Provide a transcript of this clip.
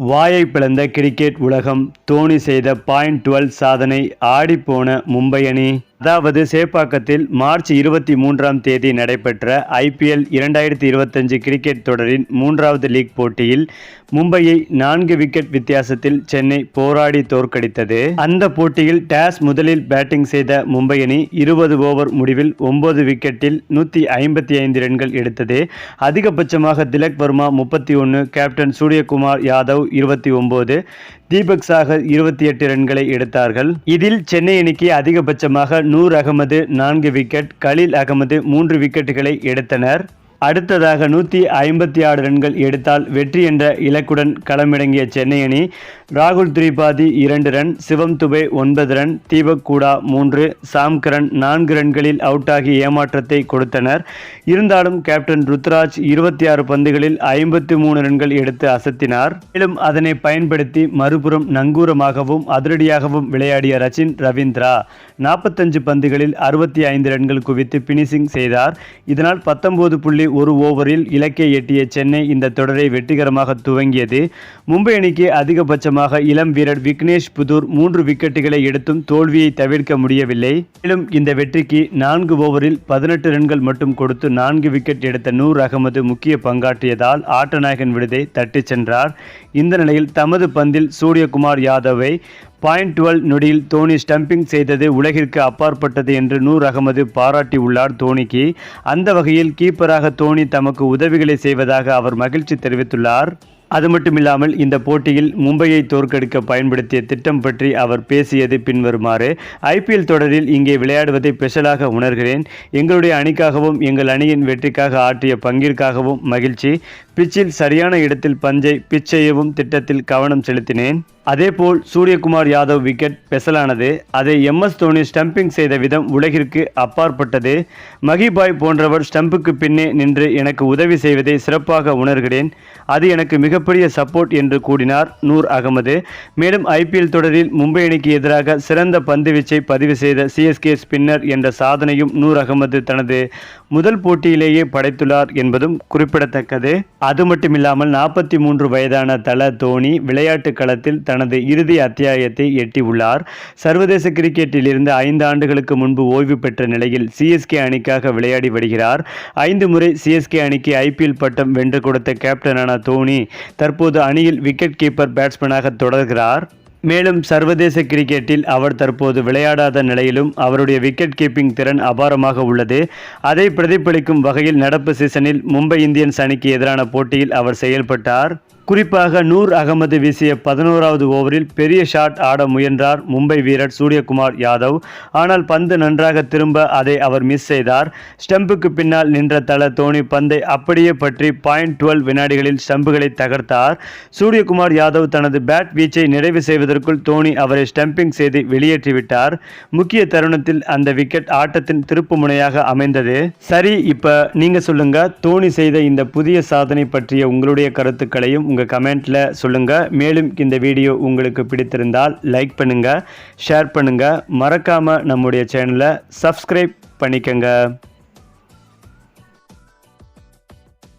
வாயை பிளந்த கிரிக்கெட் உலகம் தோனி செய்த பாயிண்ட் டுவெல் சாதனை ஆடிப்போன மும்பை அணி. அதாவது சேப்பாக்கத்தில் மார்ச் இருபத்தி மூன்றாம் தேதி நடைபெற்ற ஐபிஎல் இரண்டாயிரத்தி இருபத்தஞ்சு கிரிக்கெட் தொடரின் மூன்றாவது லீக் போட்டியில் மும்பையை நான்கு விக்கெட் வித்தியாசத்தில் சென்னை போராடி தோற்கடித்தது. அந்த போட்டியில் டாஸ் முதலில் பேட்டிங் செய்த மும்பை அணி இருபது ஓவர் முடிவில் ஒன்பது விக்கெட்டில் நூற்றி ஐம்பத்தி ஐந்து ரன்கள் எடுத்தது. அதிகபட்சமாக திலக் வர்மா முப்பத்தி ஒன்று கேப்டன் சூரியகுமார் யாதவ் இருபத்தி ஒன்பது தீபக் சாகர் இருபத்தி எட்டு ரன்களை எடுத்தார்கள். இதில் சென்னை அணிக்கு அதிகபட்சமாக நூர் அகமது நான்கு விக்கெட் கலீல் அகமது மூன்று விக்கெட்டுகளை எடுத்தனர். அடுத்ததாக நூற்றி ஐம்பத்தி ஆறு ரன்கள் எடுத்தால் வெற்றி என்ற இலக்குடன் களமிறங்கிய சென்னை அணி ராகுல் திரிபாதி இரண்டு ரன் சிவம் துபே ஒன்பது ரன் தீபக் கூடா மூன்று சாம்கரன் நான்கு ரன்களில் அவுட்டாகி ஏமாற்றத்தை கொடுத்தனர். இருந்தாலும் கேப்டன் ருத்ராஜ் இருபத்தி ஆறு பந்துகளில் ஐம்பத்தி மூணு ரன்கள் எடுத்து அசத்தினார். மேலும் அதனை பயன்படுத்தி மறுபுறம் நங்கூரமாகவும் அதிரடியாகவும் விளையாடிய ரச்சின் ரவீந்திரா நாற்பத்தஞ்சு பந்துகளில் அறுபத்தி ஐந்து ரன்கள் குவித்து பினிஷிங் செய்தார். இதனால் பத்தொன்பது புள்ளி ஒரு ஓவரில் இலக்கை எட்டிய சென்னை இந்த தொடரை வெற்றிகரமாக துவங்கியது. மும்பை அணிக்கு அதிகபட்சமாக இளம் வீரர் விக்னேஷ் புதூர் மூன்று விக்கெட்டுகளை எடுத்தும் தோல்வியை தவிர்க்க முடியவில்லை. மேலும் இந்த வெற்றிக்கு நான்கு ஓவரில் பதினெட்டு ரன்கள் மட்டும் கொடுத்து நான்கு விக்கெட் எடுத்த நூர் அகமது முக்கிய பங்காற்றியதால் ஆட்டநாயகன் விடுதை தட்டிச் சென்றார். இந்த நிலையில் தமது பந்தில் சூரியகுமார் யாதவை பாயிண்ட் டுவெல் நொடியில் தோனி ஸ்டம்பிங் செய்தது உலகிற்கு அப்பாற்பட்டது என்று நூர் அகமது பாராட்டியுள்ளார் தோனிக்கு. அந்த வகையில் கீப்பராக தோனி தமக்கு உதவிகளை செய்வதாக அவர் மகிழ்ச்சி தெரிவித்துள்ளார். அது மட்டுமில்லாமல் இந்த போட்டியில் மும்பையை தோற்கடிக்க பயன்படுத்திய திட்டம் பற்றி அவர் பேசியது பின்வருமாறு ஐபிஎல் தொடரில் இங்கே விளையாடுவதை ஸ்பெஷலாக உணர்கிறேன். எங்களுடைய அணிக்காகவும் எங்கள் அணியின் வெற்றிக்காக ஆற்றிய பங்கிற்காகவும் மகிழ்ச்சி. பிச்சில் சரியான இடத்தில் பஞ்சை பிச் செய்யவும் திட்டத்தில் கவனம் செலுத்தினேன். அதேபோல் சூரியகுமார் யாதவ் விக்கெட் பெசலானது. அதை எம்எஸ் தோனி ஸ்டம்பிங் செய்த விதம் உலகிற்கு அப்பாற்பட்டது. மகிபாய் போன்றவர் ஸ்டம்புக்கு பின்னே நின்று எனக்கு உதவி செய்வதை சிறப்பாக உணர்கிறேன். அது எனக்கு மிகப்பெரிய சப்போர்ட் என்று கூறினார் நூர் அகமது. மேலும் ஐபிஎல் தொடரில் மும்பை அணிக்கு எதிராக சிறந்த பந்து வீச்சை பதிவு செய்த சிஎஸ்கே ஸ்பின்னர் என்ற சாதனையும் நூர் அகமது தனது முதல் போட்டியிலேயே படைத்துள்ளார் என்பதும் குறிப்பிடத்தக்கது. அது மட்டுமில்லாமல் நாற்பத்தி மூன்று வயதான தல தோனி விளையாட்டு களத்தில் தனது இறுதி அத்தியாயத்தை எட்டியுள்ளார். சர்வதேச கிரிக்கெட்டில் இருந்து ஐந்து ஆண்டுகளுக்கு முன்பு ஓய்வு பெற்ற நிலையில் சிஎஸ்கே அணிக்காக விளையாடி வருகிறார். ஐந்து முறை சிஎஸ்கே அணிக்கு ஐபிஎல் பட்டம் வென்று கொடுத்த கேப்டனான தோனி தற்போது அணியில் விக்கெட் கீப்பர் பேட்ஸ்மேனாக தொடர்கிறார். மேலும் சர்வதேச கிரிக்கெட்டில் அவர் தற்போது விளையாடாத நிலையிலும் அவருடைய விக்கெட் கீப்பிங் திறன் அபாரமாக உள்ளது. அதை பிரதிபலிக்கும் வகையில் நடப்பு சீசனில் மும்பை இந்தியன்ஸ் அணிக்கு எதிரான போட்டியில் அவர் செயல்பட்டார். குறிப்பாக நூர் அகமது வீசிய பதினோராவது ஓவரில் பெரிய ஷாட் ஆட முயன்றார் மும்பை வீரர் சூரியகுமார் யாதவ். ஆனால் பந்து நன்றாக திரும்ப அதை அவர் மிஸ் செய்தார். ஸ்டம்புக்கு பின்னால் நின்ற தல தோனி பந்தை அப்படியே பற்றி பாயிண்ட் டுவெல் வினாடிகளில் ஸ்டம்புகளை தகர்த்தார். சூரியகுமார் யாதவ் தனது பேட் வீச்சை நிறைவு செய்வதற்குள் தோனி அவரை ஸ்டம்பிங் செய்து வெளியேற்றிவிட்டார் முக்கிய தருணத்தில் அந்த விக்கெட் ஆட்டத்தின் திருப்பு முனையாக அமைந்தது. சரி இப்போ நீங்கள் சொல்லுங்க தோனி செய்த இந்த புதிய சாதனை பற்றிய உங்களுடைய கருத்துக்களையும் உங்கள் கமெண்ட்டில் சொல்லுங்கள் மேலும் இந்த வீடியோ உங்களுக்கு பிடித்திருந்தால் லைக் பண்ணுங்கள் ஷேர் பண்ணுங்கள் மறக்காமல் நம்முடைய சேனலை சப்ஸ்கிரைப் பண்ணிக்கங்க.